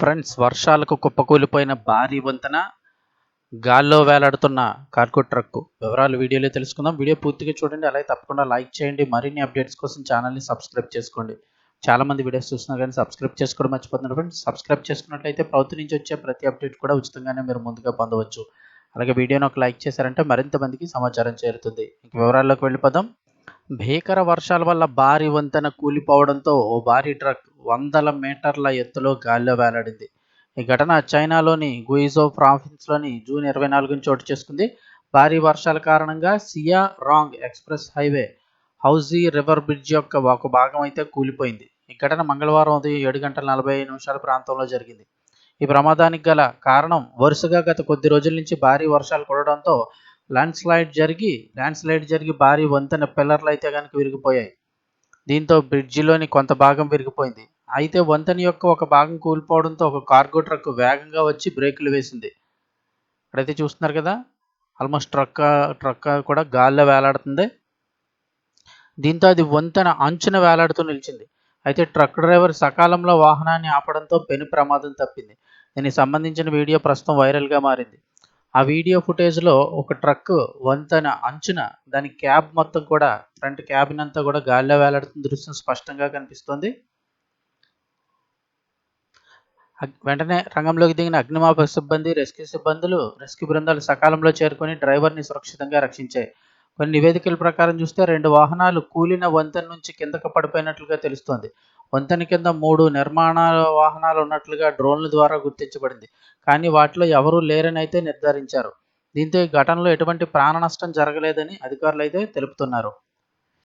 Friends వర్షాలకు కుప్పకూలిపోయిన భారీ వంతెన గాల్లో వేలాడుతున్న కార్గో ట్రక్ వివరాలు వీడియోలో తెలుసుకుందాం. వీడియో పూర్తిగా చూడండి. అలాగే తప్పకుండా లైక్ చేయండి. మరిన్ని అప్డేట్స్ కోసం ఛానల్ని సబ్స్క్రైబ్ చేసుకోండి. చాలామంది వీడియోస్ చూస్తున్నారు కానీ సబ్స్క్రైబ్ చేసుకోవడం మర్చిపోతున్నారు ఫ్రెండ్స్. సబ్స్క్రైబ్ చేసుకున్నట్లయితే ప్రభుత్వం నుంచి వచ్చే ప్రతి అప్డేట్ కూడా ఉచితంగానే మీరు ముందుగా పొందవచ్చు. అలాగే వీడియోని ఒక లైక్ చేశారంటే మరింత మందికి సమాచారం చేరుతుంది. ఇంక వివరాల్లోకి వెళ్ళిపోదాం. భీకర వర్షాల వల్ల భారీ వంతెన కూలిపోవడంతో ఓ భారీ ట్రక్ వందల మీటర్ల ఎత్తులో గాలిలో వేలాడింది. ఈ ఘటన చైనాలోని గుయిజో ప్రావిన్స్లోని జూన్ ఇరవై నాలుగుని చోటు చేసుకుంది. భారీ వర్షాల కారణంగా సియా రాంగ్ ఎక్స్ప్రెస్ హైవే హౌజీ రివర్ బ్రిడ్జ్ యొక్క ఒక భాగం అయితే కూలిపోయింది. ఈ ఘటన మంగళవారం ఉదయం ఏడు గంటల నలభై నిమిషాల ప్రాంతంలో జరిగింది. ఈ ప్రమాదానికి గల కారణం వరుసగా గత కొద్ది రోజుల నుంచి భారీ వర్షాలు కురడంతో ల్యాండ్ స్లైడ్ జరిగి ల్యాండ్ స్లైడ్ జరిగి భారీ వంతెన పిల్లర్లు అయితే కనుక విరిగిపోయాయి. దీంతో బ్రిడ్జిలోని కొంత భాగం విరిగిపోయింది. అయితే వంతెన యొక్క ఒక భాగం కూలిపోవడంతో ఒక కార్గో ట్రక్ వేగంగా వచ్చి బ్రేకులు వేసింది. ఇక్కడైతే చూస్తున్నారు కదా ఆల్మోస్ట్ ట్రక్ ట్రక్ కూడా గాల్లో వేలాడుతుంది. దీంతో అది వంతెన అంచున వేలాడుతూ నిలిచింది. అయితే ట్రక్ డ్రైవర్ సకాలంలో వాహనాన్ని ఆపడంతో పెను ప్రమాదం తప్పింది. దీనికి సంబంధించిన వీడియో ప్రస్తుతం వైరల్గా మారింది. ఆ వీడియో ఫుటేజ్లో ఒక ట్రక్ వంతెన అంచున దాని క్యాబ్ మొత్తం కూడా ఫ్రంట్ క్యాబిన్ అంతా కూడా గాల్లో వేలాడుతున్న దృశ్యం స్పష్టంగా కనిపిస్తుంది. వెంటనే రంగంలోకి దిగిన అగ్నిమాపక సిబ్బంది రెస్క్యూ సిబ్బందులు రెస్క్యూ బృందాలు సకాలంలో చేరుకొని డ్రైవర్ని సురక్షితంగా రక్షించాయి. కొన్ని నివేదికల ప్రకారం చూస్తే రెండు వాహనాలు కూలిన వంతెన నుంచి కిందకు పడిపోయినట్లుగా తెలుస్తోంది. వంతెన కింద మూడు నిర్మాణ వాహనాలు ఉన్నట్లుగా డ్రోన్ల ద్వారా గుర్తించబడింది. కానీ వాటిలో ఎవరూ లేరని అయితే నిర్ధారించారు. దీంతో ఈ ఘటనలో ఎటువంటి ప్రాణ నష్టం జరగలేదని అధికారులు అయితే తెలుపుతున్నారు.